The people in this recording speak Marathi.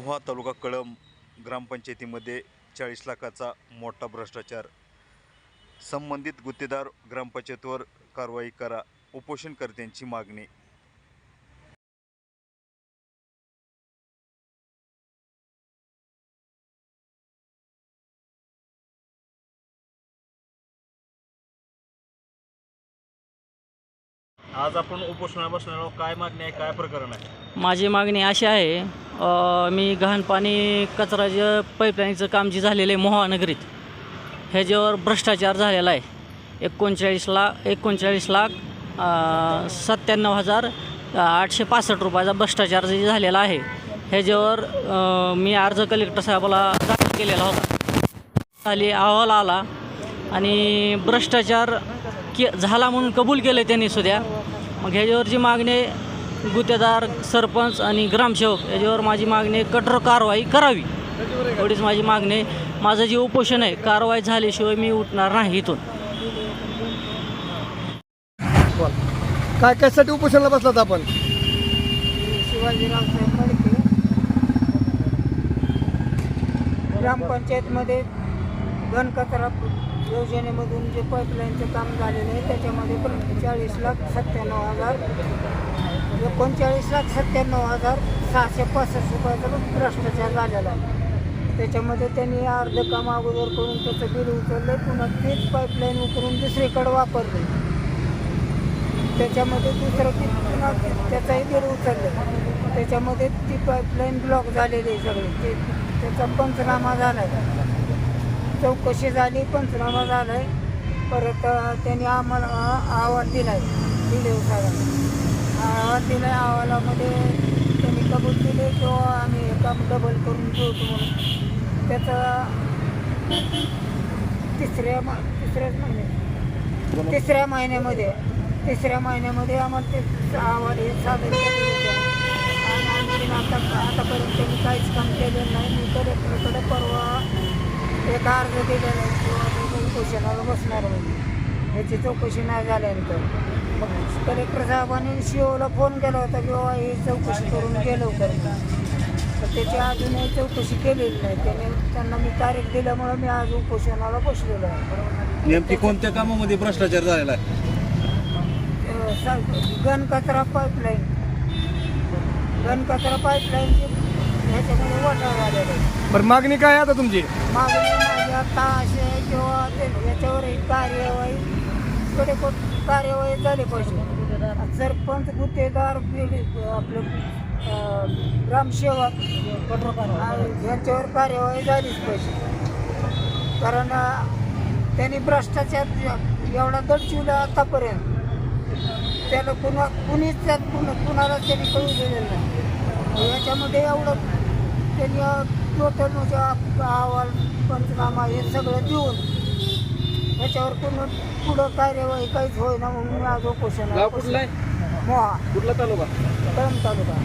मोहा तालुका कळंब ग्रामपंचायतीमध्ये चाळीस लाखाचा मोठा भ्रष्टाचार. संबंधित गुत्तेदार ग्रामपंचायतवर कारवाई करा उपोषणकर्त्यांची मागणी. आज आपण उपोषणाला बसलेलो काय मागणी आहे? काय प्रकरण आहे? माझी मागणी अशी आहे मी गहाण पाणी कचराचं पाईपलाईनचं काम जे झालेलं आहे मोहानगरीत ह्याच्यावर भ्रष्टाचार झालेला आहे. एकोणचाळीस लाख एकोणचाळीस लाख सत्त्याण्णव हजार आठशे पासष्ट रुपयाचा भ्रष्टाचार जे झालेला आहे. ह्याच्यावर मी अर्ज कलेक्टर साहेबाला दाखल केलेला होता. खाली अहवाल आला आणि भ्रष्टाचार के झाला म्हणून कबूल केलं त्यांनी सुद्धा मग ह्याच्यावरची मागणी गुत्तेदार सरपंच आणि ग्रामसेवक याच्यावर माझी मागणी आहे, कठोर कारवाई करावी. एवढीच माझी मागणी आहे. माझं जे उपोषण आहे कारवाई झाल्याशिवाय मी उठणार नाही इथून. काय कशासाठी उपोषणाला बसलात आपण? शिवाजीराव साहेब फडके ग्रामपंचायतमध्ये घनकचरा योजनेमधून जे पाईपलाईनचं काम झालेलं आहे त्याच्यामध्ये पण चाळीस लाख सत्त्याण्णव हजार एकोणचाळीस लाख सत्त्याण्णव हजार सहाशे पासष्ट रुपयाचा भ्रष्टाचार झालेला आहे. त्याच्यामध्ये त्यांनी अर्ध काम अगोदर करून त्याचं बिल उचललं पुन्हा तेच पाईपलाईन उकरून दुसरीकडे वापरले. त्याच्यामध्ये दुसरं की पुन्हा त्याचाही बिल उचललं. त्याच्यामध्ये ती पाईपलाईन ब्लॉक झालेली आहे सगळी. ते त्याचा पंचनामा झाला आहे चौकशी झाली पंचनामा झाला आहे परत त्यांनी आम्हाला अं, अहवाल दिला आहे दिले हो साहेबांना तिला अहवालामध्ये त्यांनी कबूल केले किंवा आम्ही एका काम डबल करून ठेवतो म्हणून. त्याचं तिसऱ्या मा तिसऱ्याच महिन्यात. तिसऱ्या महिन्यामध्ये तिसऱ्या महिन्यामध्ये आम्हाला ते अहवाल हे सादर केले आणि आता आतापर्यंत त्यांनी काहीच काम केलेलं नाही. मी कलेक्टरकडे परवा एक अर्ज दिलेला आहे. किंवा चौकशीला बसणार म्हणजे ह्याची चौकशी नाही झाल्यानंतर. मग कलेक्टर साहेबांनी सीओला फोन केला होता की बाबा ही चौकशी करून गेलो लवकर. तर त्याची अजूनही चौकशी केलेली नाही. त्याने त्यांना मी तारीख दिल्यामुळे मी आज उपोषणाला बसलेलो आहे. नेमकी कोणत्या कामामध्ये भ्रष्टाचार झालेला आहे? अ, सा- घनकचरा पाईपलाईन घनकचरा पाईपलाईनची ह्याच्यामध्ये वाटा झालेला आहे. बरं मागणी काय आता तुमची? मागणी माझी आता अशी आहे किंवा ते याच्यावर ही कार्यवाही कडे कार्यवाही झाली पाहिजे. सरपंच गुत्तेदार आपलं ग्रामसेवक आणि यांच्यावर कार्यवाही झालीच पाहिजे. कारण त्यांनी भ्रष्टाचार एवढा दडचिवला आतापर्यंत. त्याला कुणा कुणीच त्यात कुणा कुणालाच त्यांनी कळू दिलेलं नाही. याच्यामध्ये एवढं त्यांनी टोटल म्हणजे अहवाल पंचनामा हे सगळं देऊन याच्यावर पुन्हा पुढं कार्यवाही काहीच होईना म्हणून मी आज उपोषण कुठलं आहे? मोहा. कुठला तालुका? कळंब तालुका.